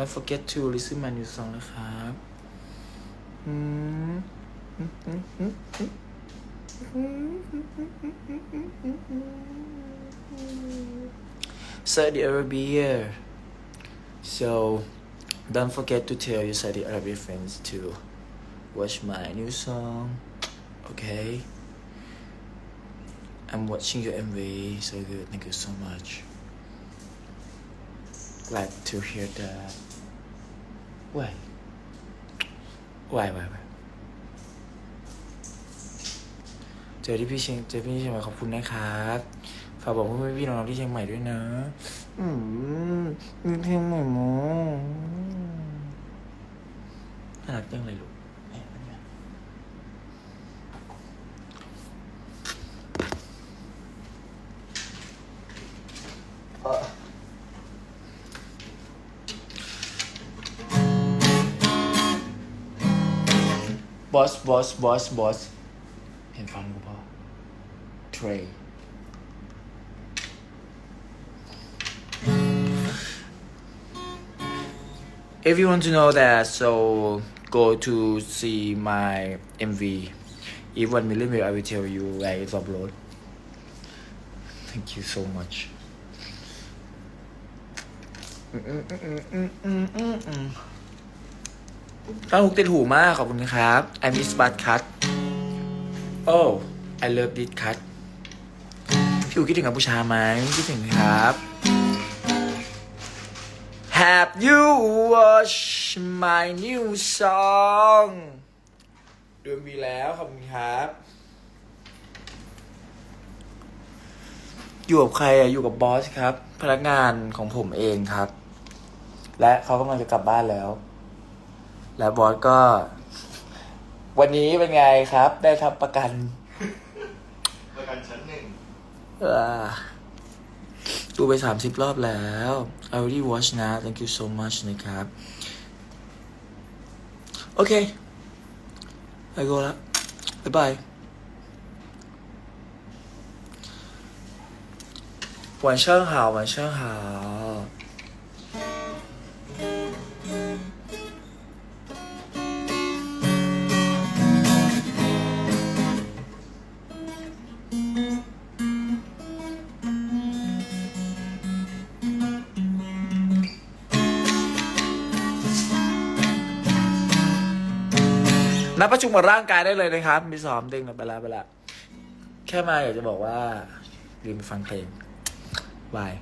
don't forget to listen my new song นะครับอืม Saudi Arabia so don't forget to tell your Saudi Arabia friends to watch my new song okay I'm watching your MV so good thank you so much glad to hear that Why why why why เจอที่พี่เชียงเจอพี่เชียงใหม่ขอบคุณนะครับฝากบอกเพื่อนๆพี่น้องๆที่เชียงใหม่ด้วยนะ อืมมีเพลงใหม่มั้งน่ารักจังเลยลูก อบอสบอสบอสบอสเห็นฟันกูป่ะ Trey if you want to know that so go to see my MV if 1 million view I will tell you where it's upload thank you so much ตั้งหุกติดหูมาก ขอบคุณครับ I miss bud cut oh I love this cut พี่อูคิดถึงกัมพูชาไหมคิดถึงครับ Have you watched my new song ดู MV แล้ว ขอบคุณครับ อยู่กับใครอะอยู่กับบอสครับ พนักงานของผมเองครับ และเขากำลังจะกลับบ้านแล้ว และบอสก็ วันนี้เป็นไงครับ ได้ทำประกัน ประกันชั้นหนึ่ง อ่าดูไปสามสิบรอบแล้ว I already watch นะ thank you so much นะครับ โอเค ไป go ละบ๊ายบาย晚上好晚上好 นัดประชุมกับร่างกายได้เลยนะครับมีซ้อมดึงไปละไปละแค่มาอยากจะบอกว่าลืมฟังเพลงบาย